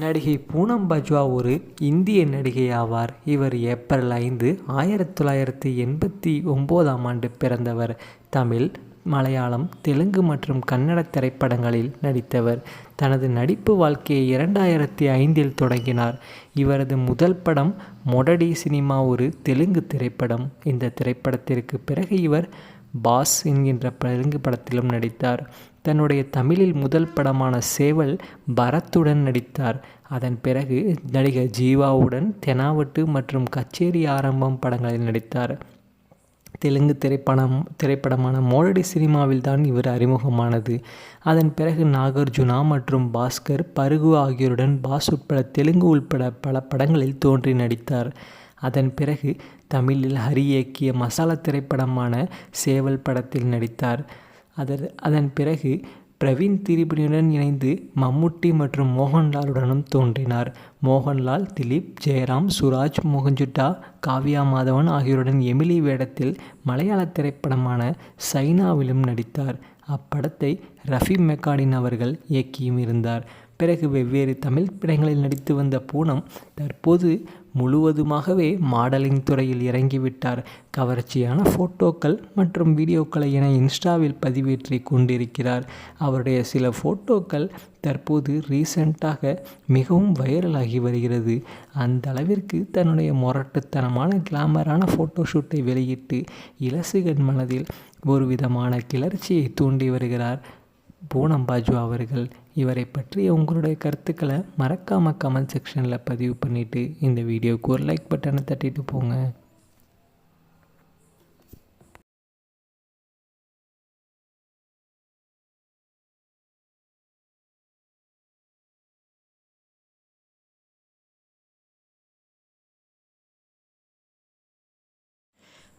நடிகை பூனம் பஜ்வா ஒரு இந்திய நடிகை ஆவார் இவர் ஏப்ரல் ஐந்து ஆயிரத்தி தொள்ளாயிரத்தி எண்பத்தி ஒம்போதாம் ஆண்டு பிறந்தவர். தமிழ் மலையாளம் தெலுங்கு மற்றும் கன்னட திரைப்படங்களில் நடித்தவர். தனது நடிப்பு வாழ்க்கையை இரண்டாயிரத்தி ஐந்தில் தொடங்கினார். இவரது முதல் படம் மொடடி சினிமா ஒரு தெலுங்கு திரைப்படம். இந்த திரைப்படத்திற்கு பிறகு இவர் பாஸ் என்கின்ற தெலுங்கு படத்திலும் நடித்தார். தன்னுடைய தமிழில் முதல் படமான சேவல் பரத்துடன் நடித்தார். அதன் பிறகு நடிகர் ஜீவாவுடன் தெனாவட்டு மற்றும் கச்சேரி ஆரம்பம் படங்களில் நடித்தார். தெலுங்கு திரைப்படம் திரைப்படமான மோரடி சினிமாவில் தான் இவர் அறிமுகமானது. அதன் பிறகு நாகார்ஜுனா மற்றும் பாஸ்கர் பருகு ஆகியோருடன் பாஸ் உட்பட தெலுங்கு உள்பட பல படங்களில் தோன்றி நடித்தார். அதன் பிறகு தமிழில் ஹரி இயக்கிய மசாலா திரைப்படமான சேவல் படத்தில் நடித்தார். அதன் அதன் பிறகு பிரவீன் திரிபுனியுடன் இணைந்து மம்முட்டி மற்றும் மோகன்லாலுடனும் தோன்றினார். மோகன்லால் திலீப் ஜெயராம் சுராஜ் மோகன்ஜுட்டா காவ்யா மாதவன் ஆகியோருடன் எமிலி வேடத்தில் மலையாள திரைப்படமான சைனாவிலும் நடித்தார். அப்படத்தை ரஃபி மெக்காடின் அவர்கள் இயக்கியும் இருந்தார். பிறகு வெவ்வேறு தமிழ் படங்களில் நடித்து வந்த பூனம் தற்போது முழுவதுமாகவே மாடலிங் துறையில் இறங்கிவிட்டார். கவர்ச்சியான ஃபோட்டோக்கள் மற்றும் வீடியோக்களை என இன்ஸ்டாவில் பதிவேற்றி கொண்டிருக்கிறார். அவருடைய சில ஃபோட்டோக்கள் தற்போது ரீசண்டாக மிகவும் வைரலாகி வருகிறது. அந்த அளவிற்கு தன்னுடைய முரட்டுத்தனமான கிளாமரான ஃபோட்டோஷூட்டை வெளியிட்டு இலசுகன் மனதில் ஒரு விதமான கிளர்ச்சியை தூண்டி வருகிறார். பூனம்பாஜு அவர்கள் இவரை பற்றிய உங்களுடைய கருத்துக்களை மறக்காமல் கமெண்ட் செக்ஷனில் பதிவு பண்ணிவிட்டு இந்த வீடியோவுக்கு ஒரு லைக் பட்டனை தட்டிட்டு போங்க.